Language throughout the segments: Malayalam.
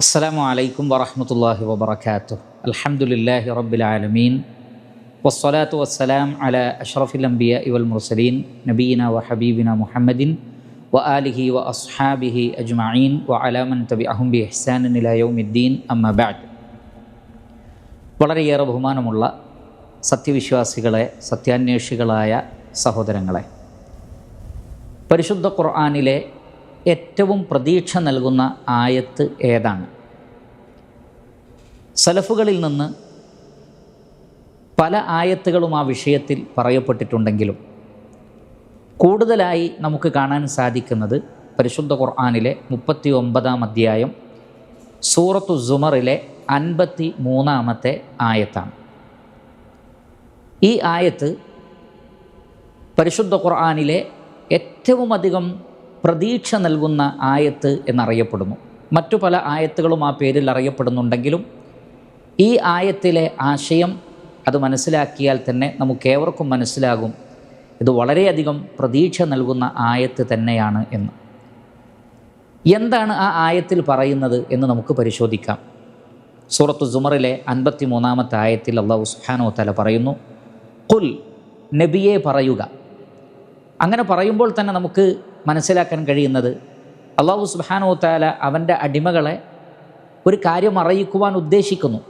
അസ്സാം വലൈക്കും വറഹമത്തല്ലാഹി വബർക്കാത്തു അലഹമുല്ലാഹി റബ്ബുലാലമീൻ വസ്സലാത്തു വസ്സലാം അല അഷ്റഫുൽ അംബിയ ഇവൽ മുർസലീൻ. നബീന വ ഹബീബിന മുഹമ്മദിൻ വ ആലിഹി വ അസ്ഹാബിഹി അജ്മീൻ വ അലാമൻ തബി അഹുംബി ഹ്സാനുദ്ദീൻ അമ്മബാദ് വളരെയേറെ ബഹുമാനമുള്ള സത്യവിശ്വാസികളെ സത്യാന്വേഷികളായ സഹോദരങ്ങളെ പരിശുദ്ധ ഖുർആാനിലെ ഏറ്റവും പ്രതീക്ഷ നൽകുന്ന ആയത്ത് ഏതാണ്? സലഫുകളിൽ നിന്ന് പല ആയത്തുകളും ആ വിഷയത്തിൽ പറയപ്പെട്ടിട്ടുണ്ടെങ്കിലും കൂടുതലായി നമുക്ക് കാണാൻ സാധിക്കുന്നത് പരിശുദ്ധ ഖുർആാനിലെ മുപ്പത്തി ഒമ്പതാം അധ്യായം സൂറത്തു സുമറിലെ അൻപത്തി മൂന്നാമത്തെ ആയത്താണ്. ഈ ആയത്ത് പരിശുദ്ധ ഖുർആാനിലെ ഏറ്റവും അധികം പ്രതീക്ഷ നൽകുന്ന ആയത്ത് എന്നറിയപ്പെടുന്നു. മറ്റു പല ആയത്തുകളും ആ പേരിൽ അറിയപ്പെടുന്നുണ്ടെങ്കിലും ഈ ആയത്തിലെ ആശയം അത് മനസ്സിലാക്കിയാൽ തന്നെ നമുക്കേവർക്കും മനസ്സിലാകും. ഇത് വളരെയധികം പ്രതീക്ഷ നൽകുന്ന ആയത്ത് തന്നെയാണ് എന്ന്. എന്താണ് ആ ആയത്തിൽ പറയുന്നത് എന്ന് നമുക്ക് പരിശോധിക്കാം. സൂറത്ത് സുമറിലെ അൻപത്തി മൂന്നാമത്തെ ആയത്തിൽ അള്ളാഹു സുഹാനോ തല പറയുന്നു കുൽ നബിയെ പറയുക. അങ്ങനെ പറയുമ്പോൾ തന്നെ നമുക്ക് മനസ്സിലാക്കാൻ കഴിയുന്നത്? അള്ളാഹു സുബാനോ താല അവന്റെ അടിമകളെ ഒരു കാര്യം അറിയിക്കുവാൻ ഉദ്ദേശിക്കുന്നു.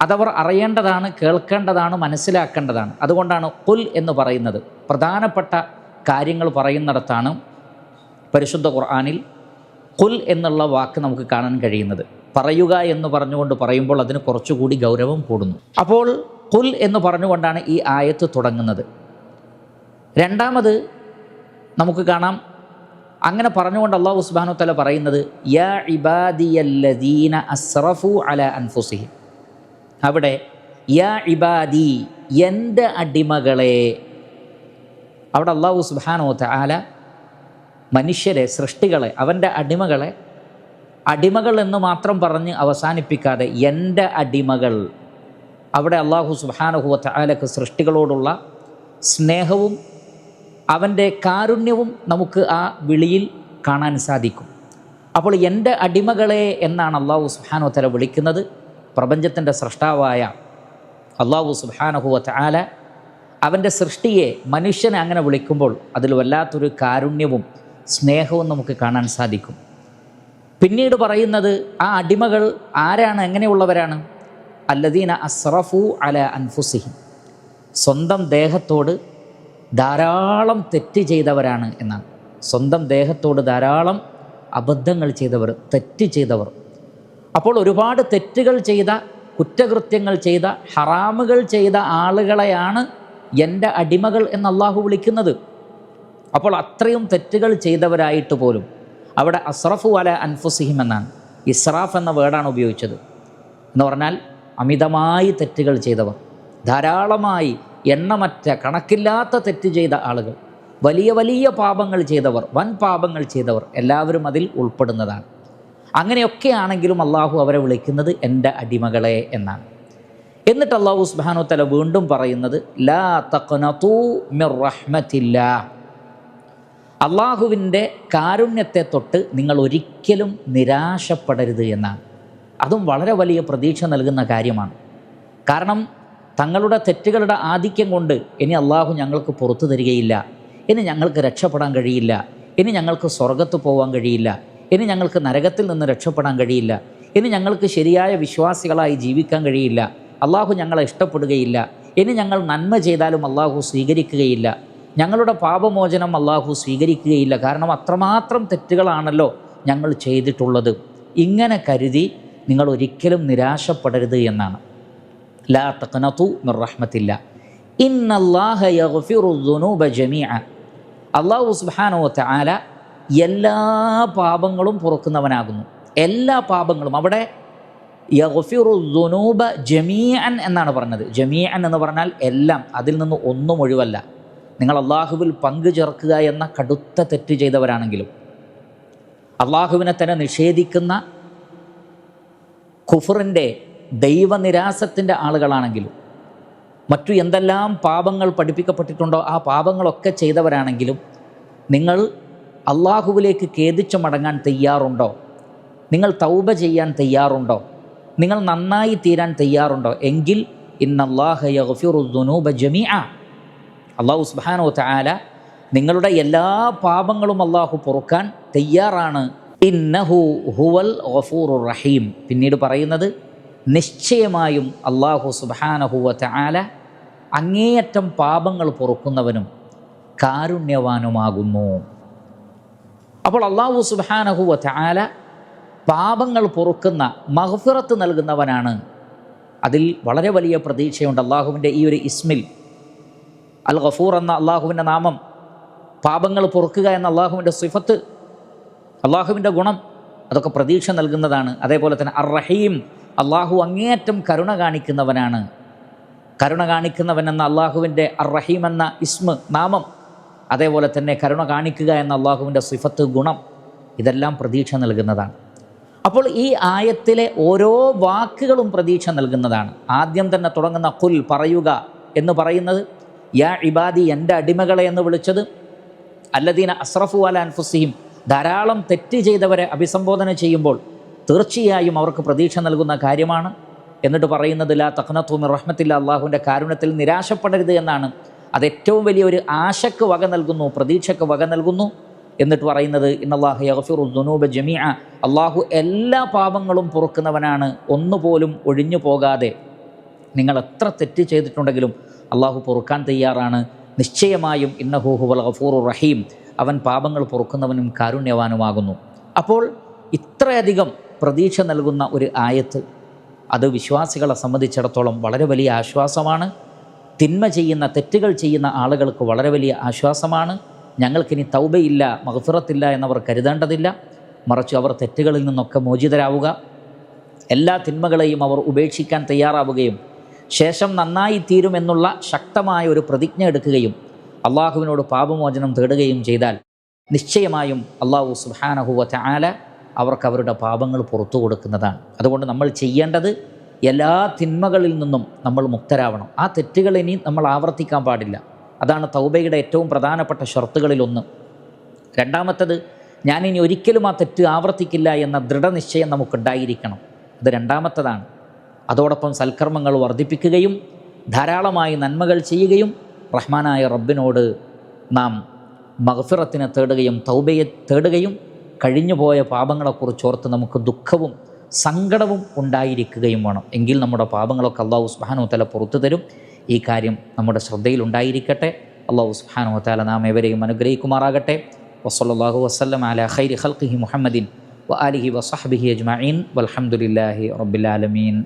അതവർ അറിയേണ്ടതാണ് കേൾക്കേണ്ടതാണ് മനസ്സിലാക്കേണ്ടതാണ്. അതുകൊണ്ടാണ് കുൽ എന്ന് പറയുന്നത്. പ്രധാനപ്പെട്ട കാര്യങ്ങൾ പറയുന്നിടത്താണ് പരിശുദ്ധ ഖുർആാനിൽ കുൽ എന്നുള്ള വാക്ക് നമുക്ക് കാണാൻ കഴിയുന്നത്. പറയുക എന്ന് പറഞ്ഞുകൊണ്ട് പറയുമ്പോൾ അതിന് കുറച്ചുകൂടി ഗൗരവം കൂടുന്നു. അപ്പോൾ കുൽ എന്ന് പറഞ്ഞുകൊണ്ടാണ് ഈ ആയത്ത് തുടങ്ങുന്നത്. രണ്ടാമത് നമുക്ക് കാണാം. അങ്ങനെ പറഞ്ഞുകൊണ്ട് അള്ളാഹു സുബാനു തല പറയുന്നത് യാ ഇബാദിയല്ലദീന അസ്റഫു അവിടെ യാ ഇബാദി എന്റെ അടിമകളെ. അവിടെ അള്ളാഹു സുബാനോ താല മനുഷ്യരെ സൃഷ്ടികളെ അവന്റെ അടിമകളെ അടിമകൾ എന്ന് മാത്രം പറഞ്ഞ് അവസാനിപ്പിക്കാതെ എന്റെ അടിമകൾ. അവിടെ അള്ളാഹു സുബാനഹുവ താലക്ക് സൃഷ്ടികളോടുള്ള സ്നേഹവും അവന്റെ കാരുണ്യവും നമുക്ക് ആ വിളിയിൽ കാണാൻ സാധിക്കും. അപ്പോൾ എന്റെ അടിമകളെ എന്നാണ് അള്ളാഹു സുബാനോ തല വിളിക്കുന്നത്. പ്രപഞ്ചത്തിന്റെ സൃഷ്ടാവായ അള്ളാഹു സുബാനഹുവത്ത് ആല അവന്റെ സൃഷ്ടിയെ മനുഷ്യനെ അങ്ങനെ വിളിക്കുമ്പോൾ അതിൽ വല്ലാത്തൊരു കാരുണ്യവും സ്നേഹവും നമുക്ക് കാണാൻ സാധിക്കും. പിന്നീട് പറയുന്നത് ആ അടിമകൾ ആരാണ്? എങ്ങനെയുള്ളവരാണ്? അല്ലദീന അസ്റഫു അല അൻഫുസിഹിം. സ്വന്തം ദേഹത്തോട് ധാരാളം തെറ്റ് ചെയ്തവരാണ് എന്നാണ്. സ്വന്തം ദേഹത്തോട് ധാരാളം അബദ്ധങ്ങൾ ചെയ്തവർ തെറ്റ് ചെയ്തവർ. അപ്പോൾ ഒരുപാട് തെറ്റുകൾ ചെയ്ത കുറ്റകൃത്യങ്ങൾ ചെയ്ത ഹറാമുകൾ ചെയ്ത ആളുകളെയാണ് എന്റെ അടിമകൾ എന്ന് അള്ളാഹു വിളിക്കുന്നത്. അപ്പോൾ അത്രയും തെറ്റുകൾ ചെയ്തവരായിട്ട് പോലും അവിടെ അസ്രഫു അല അൻഫുസിഹിം എന്നാണ്. ഇസ്രാഫ് എന്ന വേർഡാണ് ഉപയോഗിച്ചത്. എന്ന് പറഞ്ഞാൽ അമിതമായി തെറ്റുകൾ ചെയ്തവർ. ധാരാളമായി എണ്ണമറ്റ കണക്കില്ലാത്ത തെറ്റ് ചെയ്ത ആളുകൾ വലിയ വലിയ പാപങ്ങൾ ചെയ്തവർ വൻ പാപങ്ങൾ ചെയ്തവർ എല്ലാവരും അതിൽ ഉൾപ്പെടുന്നതാണ്. അങ്ങനെയൊക്കെ ആണെങ്കിലും അള്ളാഹു അവരെ വിളിക്കുന്നത് എന്റെ അടിമകളെ എന്നാണ്. എന്നിട്ട് അള്ളാഹു സുബാനു തല വീണ്ടും പറയുന്നത് ലാ തഖനതു മിർ റഹ്മത്തില്ല അള്ളാഹുവിന്റെ കാരുണ്യത്തെ തൊട്ട് നിങ്ങൾ ഒരിക്കലും നിരാശപ്പെടരുത് എന്നാണ്. അതും വളരെ വലിയ പ്രതീക്ഷ നൽകുന്ന കാര്യമാണ്. കാരണം തങ്ങളുടെ തെറ്റുകളുടെ ആധിക്യം കൊണ്ട് ഇനി അള്ളാഹു ഞങ്ങൾക്ക് പുറത്തു തരികയില്ല. ഇനി ഞങ്ങൾക്ക് രക്ഷപ്പെടാൻ കഴിയില്ല. ഇനി ഞങ്ങൾക്ക് സ്വർഗത്ത് പോകാൻ കഴിയില്ല. ഇനി ഞങ്ങൾക്ക് നരകത്തിൽ നിന്ന് രക്ഷപ്പെടാൻ കഴിയില്ല. ഇനി ഞങ്ങൾക്ക് ശരിയായ വിശ്വാസികളായി ജീവിക്കാൻ കഴിയില്ല. അള്ളാഹു ഞങ്ങളെ ഇഷ്ടപ്പെടുകയില്ല. ഇനി ഞങ്ങൾ നന്മ ചെയ്താലും അള്ളാഹു സ്വീകരിക്കുകയില്ല. ഞങ്ങളുടെ പാപമോചനം അള്ളാഹു സ്വീകരിക്കുകയില്ല. കാരണം അത്രമാത്രം തെറ്റുകളാണല്ലോ ഞങ്ങൾ ചെയ്തിട്ടുള്ളത്. ഇങ്ങനെ കരുതി നിങ്ങൾ ഒരിക്കലും നിരാശപ്പെടരുത് എന്നാണ്. ലാ തഖനതു മിർ റഹ്മത്തില്ല. ഇന്നല്ലാഹ യഗ്ഫിറു ദുനൂബ ജമീഅ. അള്ളാഹു സുബ്ഹാനഹു വതആല എല്ലാ പാപങ്ങളും പൊറുക്കുന്നവനാകുന്നു. എല്ലാ പാപങ്ങളും. അവിടെ യഗ്ഫിറു ദുനൂബ ജമീഅൻ എന്നാണ് പറഞ്ഞത്. ജമീഅൻ എന്ന് പറഞ്ഞാൽ എല്ലാം അതിൽ നിന്ന് ഒന്നും ഒഴിവല്ല. നിങ്ങൾ അള്ളാഹുവിൽ പങ്കു ചേർക്കുക എന്ന കടുത്ത തെറ്റ് ചെയ്തവരാണെങ്കിലും അള്ളാഹുവിനെ തന്നെ നിഷേധിക്കുന്ന ഖുഫറിന്റെ ദൈവനിരാസത്തിന്റെ ആളുകളാണെങ്കിലും മറ്റു എന്തെല്ലാം പാപങ്ങൾ പഠിപ്പിക്കപ്പെട്ടിട്ടുണ്ടോ ആ പാപങ്ങളൊക്കെ ചെയ്തവരാണെങ്കിലും നിങ്ങൾ അള്ളാഹുവിലേക്ക് ഖേദിച്ചു മടങ്ങാൻ തയ്യാറുണ്ടോ? നിങ്ങൾ തൗബ ചെയ്യാൻ തയ്യാറുണ്ടോ? നിങ്ങൾ നന്നായി തീരാൻ തയ്യാറുണ്ടോ? എങ്കിൽ ഇന്നല്ലാഹുനൂബ ജമീ അള്ളാഹു സുബാനോ താല നിങ്ങളുടെ എല്ലാ പാപങ്ങളും അള്ളാഹു പൊറുക്കാൻ തയ്യാറാണ്. ഇന്നഹു ഹുവൽ ഗഫൂർ റഹീം. പിന്നീട് പറയുന്നത് നിശ്ചയമായും അള്ളാഹു സുബാനഹുവ താല അങ്ങേയറ്റം പാപങ്ങൾ പൊറുക്കുന്നവനും കാരുണ്യവാനുമാകുന്നു. അപ്പോൾ അള്ളാഹു സുബാനഹുവ താല പാപങ്ങൾ പൊറുക്കുന്ന മഹഫിറത്ത് നൽകുന്നവനാണ്. അതിൽ വളരെ വലിയ പ്രതീക്ഷയുണ്ട് അള്ളാഹുവിന്റെ ഈ ഒരു ഇസ്മിൽ. അൽ ഗഫൂർ എന്ന അള്ളാഹുവിന്റെ നാമം പാപങ്ങൾ പൊറുക്കുക എന്ന അള്ളാഹുവിന്റെ സിഫത്ത് അള്ളാഹുവിന്റെ ഗുണം അതൊക്കെ പ്രതീക്ഷ നൽകുന്നതാണ്. അതേപോലെ തന്നെ അർ റഹീം അള്ളാഹു അങ്ങേയറ്റം കരുണ കാണിക്കുന്നവനാണ്. കരുണ കാണിക്കുന്നവൻ എന്ന അള്ളാഹുവിന്റെ അർ റഹീം എന്ന ഇസ്മ നാമം അതേപോലെ തന്നെ കരുണ കാണിക്കുക എന്ന അള്ളാഹുവിന്റെ സിഫത്ത് ഗുണം ഇതെല്ലാം പ്രതീക്ഷ നൽകുന്നതാണ്. അപ്പോൾ ഈ ആയത്തിലെ ഓരോ വാക്കുകളും പ്രതീക്ഷ നൽകുന്നതാണ്. ആദ്യം തന്നെ തുടങ്ങുന്ന കുൽ പറയുക എന്ന് പറയുന്നത് യാ ഇബാദി എന്റെ അടിമകളെ എന്ന് വിളിച്ചത്. അല്ലദീന അസ്രഫു അല അൻഫുസിയും ധാരാളം തെറ്റ് ചെയ്തവരെ അഭിസംബോധന ചെയ്യുമ്പോൾ തീർച്ചയായും അവർക്ക് പ്രതീക്ഷ നൽകുന്ന കാര്യമാണ്. എന്നിട്ട് പറയുന്നത് ലാ തഖ്നത്തുമി റഹ്മത്തില്ല അള്ളാഹുവിന്റെ കാരുണ്യത്തിൽ നിരാശപ്പെടരുത് എന്നാണ്. അത് ഏറ്റവും വലിയൊരു ആശക്ക് വക നൽകുന്നു പ്രതീക്ഷക്ക് വക നൽകുന്നു. എന്നിട്ട് പറയുന്നത് ഇന്നല്ലാഹു യഗ്ഫിറു ദുനൂബ ജമീഅ അള്ളാഹു എല്ലാ പാപങ്ങളും പൊറുക്കുന്നവനാണ് ഒന്നുപോലും ഒഴിഞ്ഞു പോകാതെ. നിങ്ങൾ എത്ര തെറ്റ് ചെയ്തിട്ടുണ്ടെങ്കിലും അള്ളാഹു പൊറുക്കാൻ തയ്യാറാണ്. നിശ്ചയമായും ഇന്നഹു ഹുവൽ ഗഫൂർ റഹീം അവൻ പാപങ്ങൾ പൊറുക്കുന്നവനും കാരുണ്യവാനുമാകുന്നു. അപ്പോൾ ഇത്രയധികം പ്രതീക്ഷ നൽകുന്ന ഒരു ആയത്ത്. അത് വിശ്വാസികളെ സംബന്ധിച്ചിടത്തോളം വളരെ വലിയ ആശ്വാസമാണ്. തിന്മ ചെയ്യുന്ന തെറ്റുകൾ ചെയ്യുന്ന ആളുകൾക്ക് വളരെ വലിയ ആശ്വാസമാണ്. ഞങ്ങൾക്കിനി തൗബയില്ല മഹഫിറത്തില്ല എന്നവർ കരുതേണ്ടതില്ല. മറിച്ച് അവർ തെറ്റുകളിൽ നിന്നൊക്കെ മോചിതരാവുക. എല്ലാ തിന്മകളെയും അവർ ഉപേക്ഷിക്കാൻ തയ്യാറാവുകയും ശേഷം നന്നായി തീരുമെന്നുള്ള ശക്തമായ ഒരു പ്രതിജ്ഞ എടുക്കുകയും അള്ളാഹുവിനോട് പാപമോചനം തേടുകയും ചെയ്താൽ നിശ്ചയമായും അള്ളാഹു സുഹാനഹുവ ആല അവർക്ക് അവരുടെ പാപങ്ങൾ പുറത്തു കൊടുക്കുന്നതാണ്. അതുകൊണ്ട് നമ്മൾ ചെയ്യേണ്ടത് എല്ലാ തിന്മകളിൽ നിന്നും നമ്മൾ മുക്തരാവണം. ആ തെറ്റുകൾ ഇനി നമ്മൾ ആവർത്തിക്കാൻ പാടില്ല. അതാണ് തൗബയുടെ ഏറ്റവും പ്രധാനപ്പെട്ട ഷർത്തുകളിലൊന്ന്. രണ്ടാമത്തത് ഞാനിനി ഒരിക്കലും ആ തെറ്റ് ആവർത്തിക്കില്ല എന്ന ദൃഢനിശ്ചയം നമുക്കുണ്ടായിരിക്കണം. അത് രണ്ടാമത്തതാണ്. അതോടൊപ്പം സൽക്കർമ്മങ്ങൾ വർദ്ധിപ്പിക്കുകയും ധാരാളമായി നന്മകൾ ചെയ്യുകയും റഹ്മാനായ റബ്ബിനോട് നാം മഹഫിറത്തിനെ തേടുകയും തൗബയെ തേടുകയും കഴിഞ്ഞുപോയ പാപങ്ങളെക്കുറിച്ച് ഓർത്ത് നമുക്ക് ദുഃഖവും സങ്കടവും ഉണ്ടായിരിക്കുകയും വേണം. എങ്കിൽ നമ്മുടെ പാപങ്ങളൊക്കെ അള്ളാഹു സുബാനു തല പുറത്തു തരും. ഈ കാര്യം നമ്മുടെ ശ്രദ്ധയിലുണ്ടായിരിക്കട്ടെ അള്ളാഹു സുബാനു താല നാം എവരെയും അനുഗ്രഹിക്കുമാറാകട്ടെ. വസല്ലാഹു വസ്ലം അല ഖൈരി ഖൽഖിഹി മുഹമ്മദിൻ വ അലിഹി വസഹബിഹി അജ്മീൻ വലഹമുല്ലാഹി റബ്ബിലാലമീൻ